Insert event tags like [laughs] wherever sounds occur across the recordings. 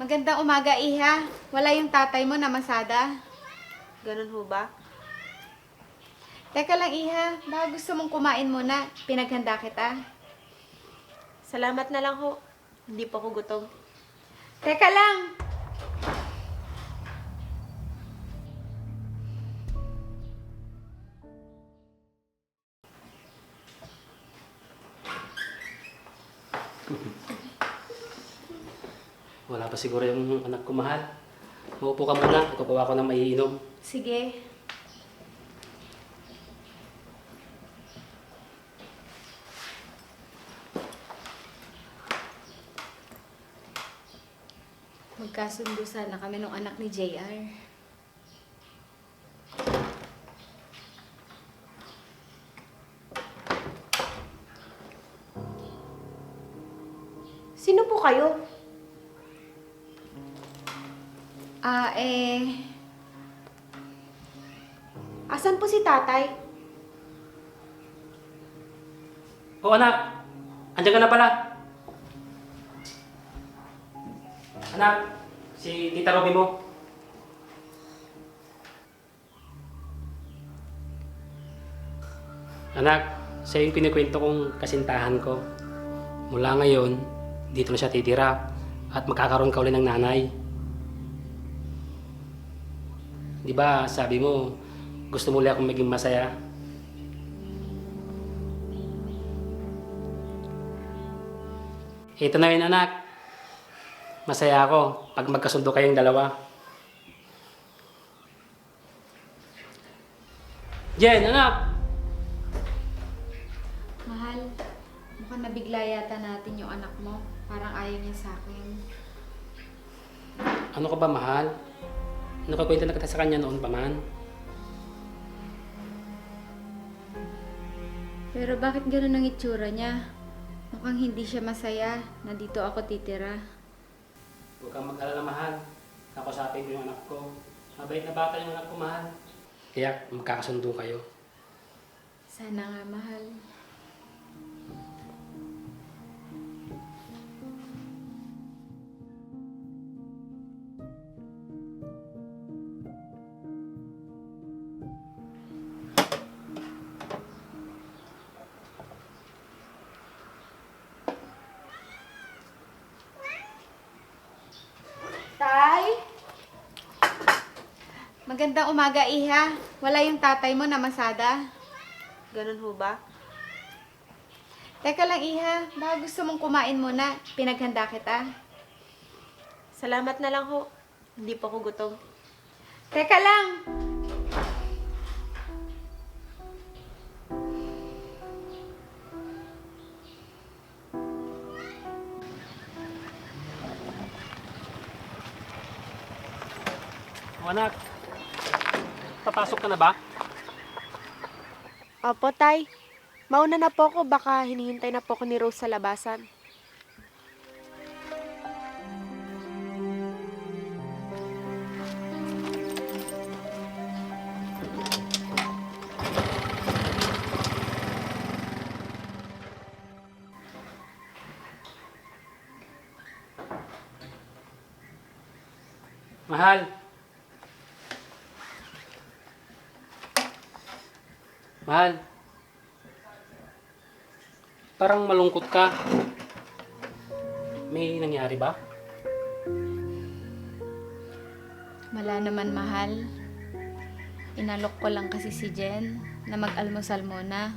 Magandang umaga, Iha. Wala yung tatay mo na masada. Ganun ho ba? Teka lang, Iha. Baka gusto mong kumain muna. Pinaghanda kita. Salamat na lang ho. Hindi pa ako gutom. Teka lang! [laughs] Wala pa siguro yung anak ko mahal. Maupo ka muna. Kukuha ko ng maiinom. Sige. Magkasundo sana kami nung anak ni JR. Sino po kayo? Tatay? Oh anak! Andiyan ka na pala. Anak, si Tita Robby mo. Anak, siya yung pinikwento kong kasintahan ko. Mula ngayon, dito na siya titira at magkakaroon ka uli ng nanay. Di ba, sabi mo, gusto mo ulit akong maging masaya? Ito na yun, anak. Masaya ako pag magkasundo kayong dalawa. Jen, anak! Mahal, mukhang nabigla yata natin yung anak mo. Parang ayaw niya sa akin. Ano ka ba, mahal? Ano ka kwento na kita sa kanya noon pa man? Pero bakit gano'n ang itsura niya? Mukhang hindi siya masaya na dito ako titira. Huwag kang mag-alala, mahal. Kakusapin ko yung anak ko. Mabait na bata yung anak ko, mahal. Kaya magkakasundo kayo. Sana nga, mahal. Magandang umaga, Iha. Wala yung tatay mo na masada. Ganun ho ba? Teka lang, Iha. Baka gusto mong kumain muna. Pinaghanda kita. Salamat na lang ho. Hindi pa ako gutom. Teka lang! O anak, papasok ka na ba? Opo, tay. Mauna na po ako. Baka hinihintay na po ako ni Rose sa labasan. Mahal. Mahal. Parang malungkot ka. May nangyari ba? Wala naman, mahal. Inalok ko lang kasi si Jen na mag-almusal muna.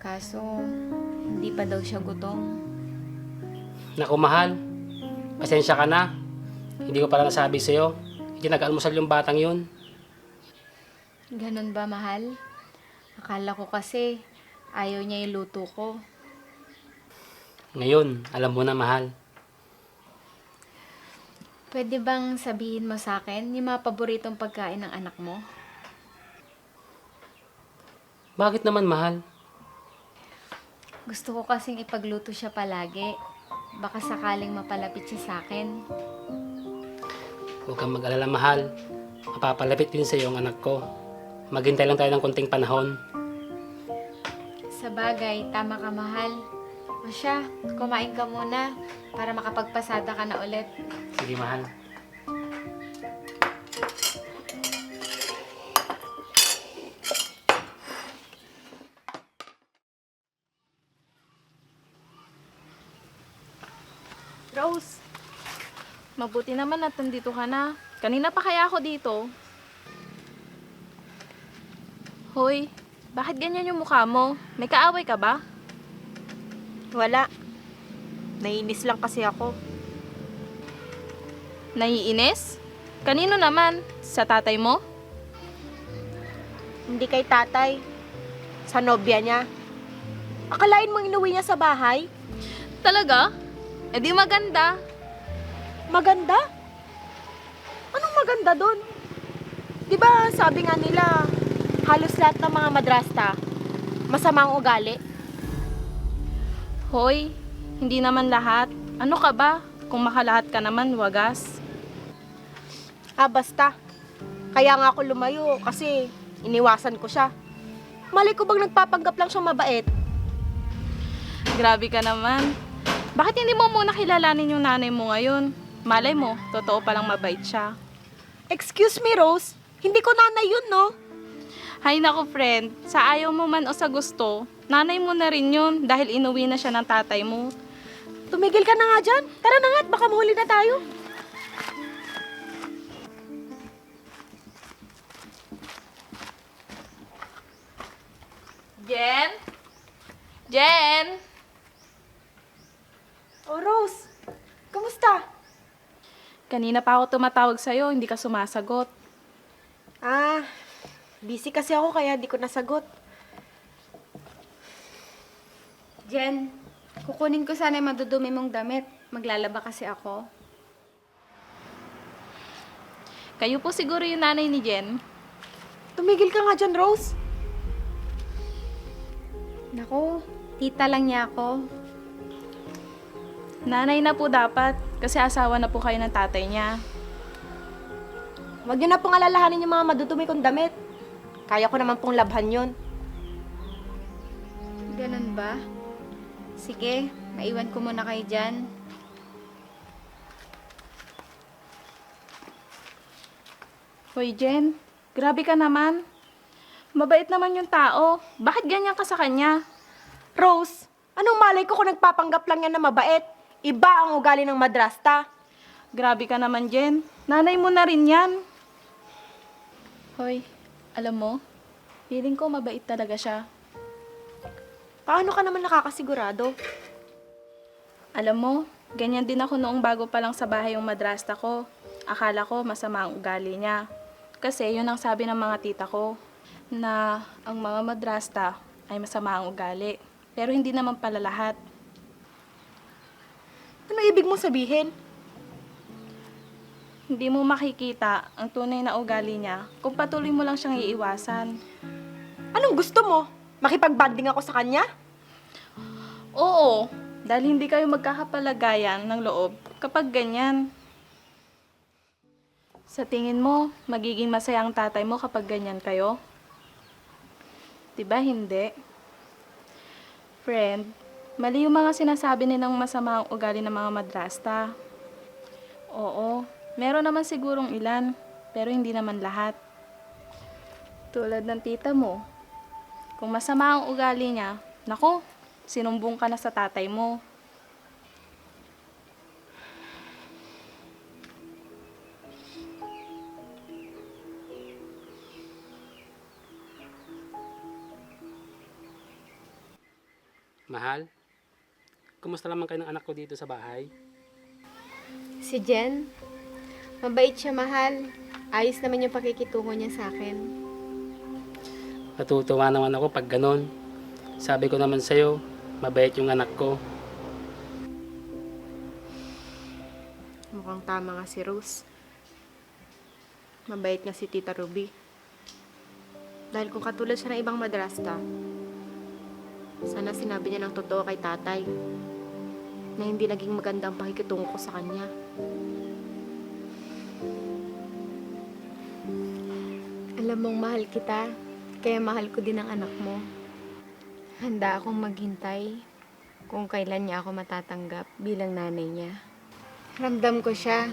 Kaso, hindi pa daw siya gutom. Naku, mahal. Pasensya ka na. Hindi ko pala nasabi sa'yo. Hindi nag-almusal yung batang yun. Ganun ba, mahal? Akala ko kasi ayaw niya yung luto ko. Ngayon, alam mo na, mahal. Pwede bang sabihin mo sa akin yung mga paboritong pagkain ng anak mo? Bakit naman, mahal? Gusto ko kasing ipagluto siya palagi. Baka sakaling mapalapit siya sa akin. Huwag kang mag-alala, mahal. Mapapalapit din sa'yo ang anak ko. Maghintay lang tayo ng konting panahon. Sa bagay, tama ka mahal. O siya, kumain ka muna para makapagpasada ka na ulit. Sige, mahal. Rose, Mabuti naman at nandito ka na. Kanina pa kaya ako dito. Hoy, bakit ganyan yung mukha mo? May kaaway ka ba? wala. Naiinis lang kasi ako. Naiinis? Kanino naman? Sa tatay mo? Hindi kay tatay. Sa nobya niya. Akalain mo inuwi niya sa bahay? Talaga? Eh di maganda. Maganda? Anong maganda doon? Di ba sabi nga nila, halos lahat ng mga madrasta, masama ang ugali? Hoy, hindi naman lahat. Ano ka ba? Kung makalahat ka naman, wagas. Ah, basta. Kaya nga ako lumayo kasi iniwasan ko siya. Mali ko bang nagpapanggap lang siyang mabait? Grabe ka naman. Bakit hindi mo muna kilalanin yung nanay mo ngayon? Malay mo, totoo palang mabait siya. Excuse me, Rose. Hindi ko nanay yun, no? Hay nako friend, sa ayaw mo man o sa gusto, nanay mo na rin yun dahil inuwi na siya ng tatay mo. Tumigil ka na nga dyan. Tara na nga at baka mahuli na tayo. Jen? Jen? Oh, Rose. Kamusta? Kanina pa ako tumatawag sa'yo, hindi ka sumasagot. Ah, busy kasi ako kaya di ko nasagot. Jen, kukunin ko sana yung madudumi mong damit. Maglalaba kasi ako. Kayo po siguro yung nanay ni Jen. Tumigil ka nga dyan, Rose. Nako, tita lang niya ako. Nanay na po dapat, kasi asawa na po kayo ng tatay niya. Huwag niyo na pong alalahanin yung mga madudumi kong damit. Kaya ko naman pong labhan yun. Ganun ba? Sige, maiwan ko muna kayo dyan. Hoy Jen, grabe ka naman. Mabait naman yung tao. Bakit ganyan ka sa kanya? Rose, anong malay ko kung nagpapanggap lang yan na mabait? Iba ang ugali ng madrasta. Grabe ka naman, Jen. Nanay mo na rin yan. Hoy, alam mo, feeling ko mabait talaga siya. Paano ka naman nakakasigurado? Alam mo, ganyan din ako noong bago pa lang sa bahay yung madrasta ko. Akala ko masama ang ugali niya. Kasi yun ang sabi ng mga tita ko, na ang mga madrasta ay masama ang ugali. Pero hindi naman pala lahat. Ano ibig mong sabihin? Hindi mo makikita ang tunay na ugali niya kung patuloy mo lang siyang iiwasan. Anong gusto mo? Makipagbanding ako sa kanya? Oo, dahil hindi kayo magkakapalagayan ng loob kapag ganyan. Sa tingin mo, magiging masaya ang tatay mo kapag ganyan kayo? 'Di ba hindi? Friend, mali yung mga sinasabi nilang masama ang ugali ng mga madrasta. Oo, meron naman sigurong ilan, pero hindi naman lahat. Tulad ng tita mo, kung masama ang ugali niya, nako, sinumbong ka na sa tatay mo. Mahal? Kumusta naman kayo ng anak ko dito sa bahay? Si Jen, mabait siya mahal. Ayos naman yung pakikitungo niya sa akin. Natutuwa naman ako pag ganun. Sabi ko naman sa'yo, mabait yung anak ko. Mukhang tama nga si Rose. Mabait nga si Tita Ruby. Dahil kung katulad siya ng ibang madrasta, sana sinabi niya ng totoo kay tatay na hindi naging maganda ang pakikitungo ko sa kanya. Alam mong mahal kita, kaya mahal ko din ang anak mo. Handa akong maghintay kung kailan niya ako matatanggap bilang nanay niya. Ramdam ko siya.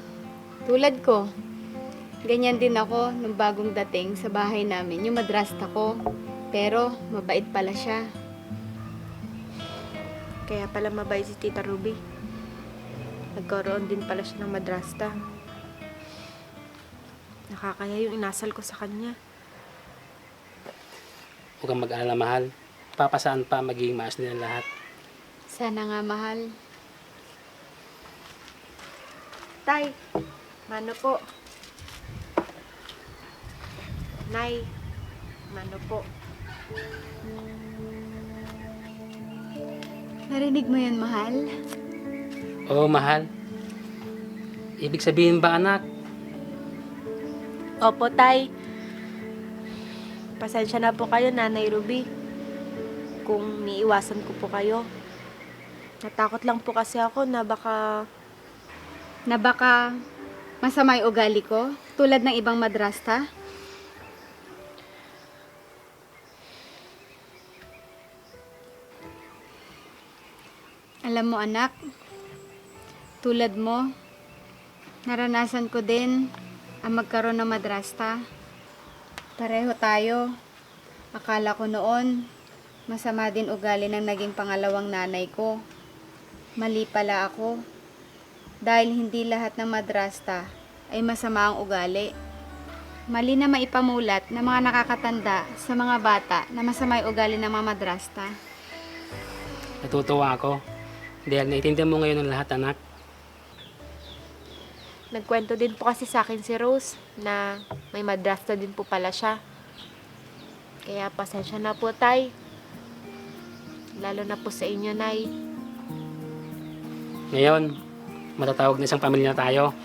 Tulad ko. Ganyan din ako nung bagong dating sa bahay namin, yung madrasta ko. Pero mabait pala siya. Kaya pala mabait si Tita Ruby. Nagkaroon din pala siya ng madrasta. Nakakaya yung inasal ko sa kanya. Huwag kang mag-alala, mahal. Papasaan pa magiging maayos din ang lahat. Sana nga mahal. Tay, mano po. Nay, mano po. Narinig mo yun, mahal? Oo, mahal. Ibig sabihin ba, anak? Opo, Tay. Pasensya na po kayo, Nanay Ruby. Kung niiwasan ko po kayo. Natakot lang po kasi ako na baka Na baka masama yung ugali ko, tulad ng ibang madrasta? Alam mo anak, tulad mo, naranasan ko din ang magkaroon ng madrasta. Pareho tayo. Akala ko noon, masama din ugali ng naging pangalawang nanay ko. Mali pala ako dahil hindi lahat ng madrasta ay masama ang ugali. Mali na maipamulat ng mga nakakatanda sa mga bata na masama yung ugali ng mga madrasta. Natutuwa ako. Dahil naiintindihan mo ngayon ang lahat, anak. Nagkwento din po kasi sa akin si Rose na may madrasta din po pala siya. Kaya pasensya na po, Tay. Lalo na po sa inyo, Nay. Ngayon, matatawag na isang pamilya na tayo.